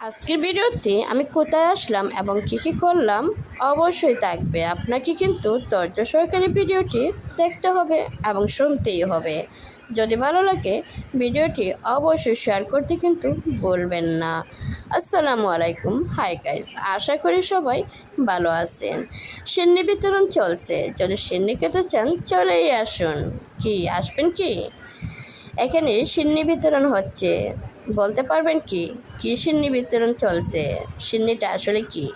আজকের ভিডিওতে আমি কোথায় আসলাম এবং কী কী করলাম অবশ্যই থাকবে। আপনাকে কিন্তু ধৈর্য সরকারি ভিডিওটি দেখতে হবে এবং শুনতেই হবে। যদি ভালো লাগে, ভিডিওটি অবশ্যই শেয়ার করতে কিন্তু বলবেন না। আসসালামু আলাইকুম। হাই গাইস, আশা করি সবাই ভালো আছেন। সিন্নি বিতরণ চলছে। যদি সিন্নি খেতে চান, চলেই আসুন। কি, আসবেন কি? এখানে সিন্নি বিতরণ হচ্ছে। বলতে পারবেন কি? কী সিন্নি বিতরণ চলছে? সিন্নিটা আসলে কি?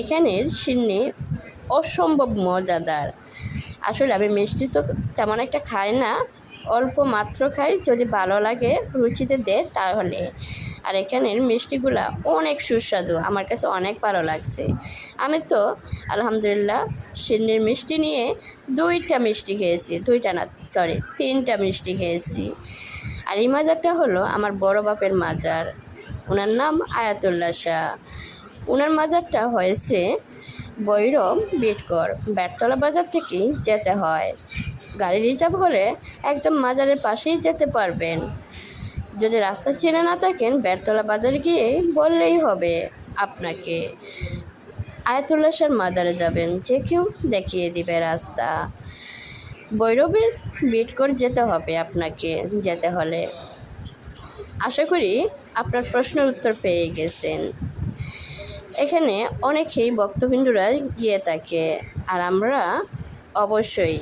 এখানের সিন্নি অসম্ভব মজাদার। আসলে আমি মিষ্টি তো তেমন একটা খাই না, অল্প মাত্র খাই, যদি ভালো লাগে, রুচিতে দে তাহলে। আর এখানের মিষ্টিগুলা অনেক সুস্বাদু। আমার কাছে অনেক ভালো লাগছে। আমি তো, আলহামদুলিল্লাহ সিন্নির মিষ্টি নিয়ে দুইটা মিষ্টি খেয়েছি। দুইটা না সরি তিনটা মিষ্টি খেয়েছি। আর এই মাজারটা হলো আমার বড় বাপের মাজার। ওনার নাম আয়াতুল্লাহ শাহ। ওনার মাজারটা হয়েছে বৈরব বিটকর ব্যাটতলা বাজার থেকেই যেতে হয়। গাড়ি রিজার্ভ হলে একদম মাজারের পাশেই যেতে পারবেন। যদি রাস্তা চেনে না থাকেন ব্যাটতলা বাজারে গিয়ে বললেই হবে আপনাকে। আয়াতুল্লাহ শাহর মাজারে যাবেন, যে কেউ দেখিয়ে দিবে রাস্তা। বৈরবের বিট করে যেতে হবে আপনাকে, যেতে হলে। আশা করি আপনার প্রশ্নের উত্তর পেয়ে গেছেন। এখানে অনেকেই ভক্তবিন্দুরা গিয়ে থাকে, আর আমরা অবশ্যই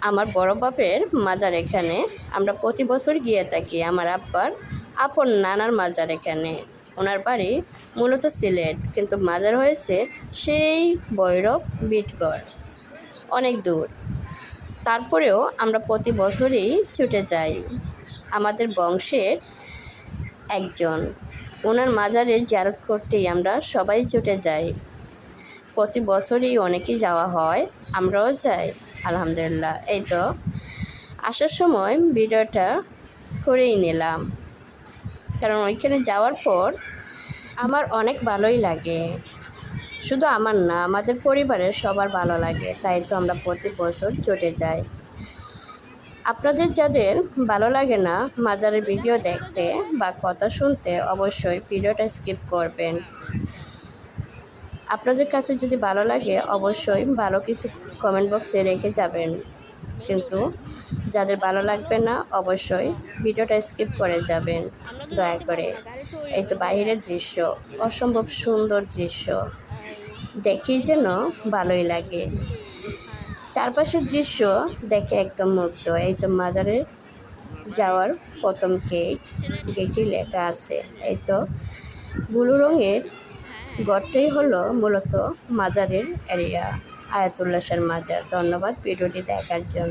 আমার বড় বাপের মাজার এখানে। আমরা প্রতি বছর গিয়ে থাকি আমার আব্বার, আপন নানার মাজার এখানে। ওনার বাড়ি মূলত সিলেট, কিন্তু মাজার হয়েছে সেই ভৈরব বিটগড় অনেক দূর। তারপরেও আমরা প্রতি বছরই ছুটে যাই। আমাদের বংশের একজন। ওনার মাজারে জারত করতেই আমরা সবাই ছুটে যাই। প্রতি বছরই অনেকেই যাওয়া হয়, আমরাও যাই, আলহামদুলিল্লাহ। এই তো, আসার সময় ভিডিওটা করেই নিলাম। কারণ ওইখানে যাওয়ার পর আমার অনেক ভালোই লাগে। শুধু আমার না, আমাদের পরিবারের সবার ভালো লাগে, তাই তো আমরা প্রতি বছর চটে যাই। আপনাদের যাদের ভালো লাগে না মাজারের ভিডিও দেখতে বা কথা শুনতে, অবশ্যই ভিডিওটা স্কিপ করবেন। আপনাদের কাছে যদি ভালো লাগে, অবশ্যই ভালো কিছু কমেন্ট বক্সে রেখে যাবেন। কিন্তু যাদের ভালো লাগবে না, অবশ্যই ভিডিওটা স্কিপ করে যাবেন। দয়া করে এই তো বাইরের দৃশ্য, অসম্ভব সুন্দর দৃশ্য দেখেই যেন ভালোই লাগে। চারপাশের দৃশ্য দেখে একদম মুগ্ধ। এই তো মাদারে যাওয়ার প্রথম গেট গেটে লেখা আছে। এই তো ব্লু রঙের গড়টাই হলো মূলত মাজারের এরিয়া আয়াতুল্লাহ মাজার। ধন্যবাদ ভিডিওটি দেখার জন্য।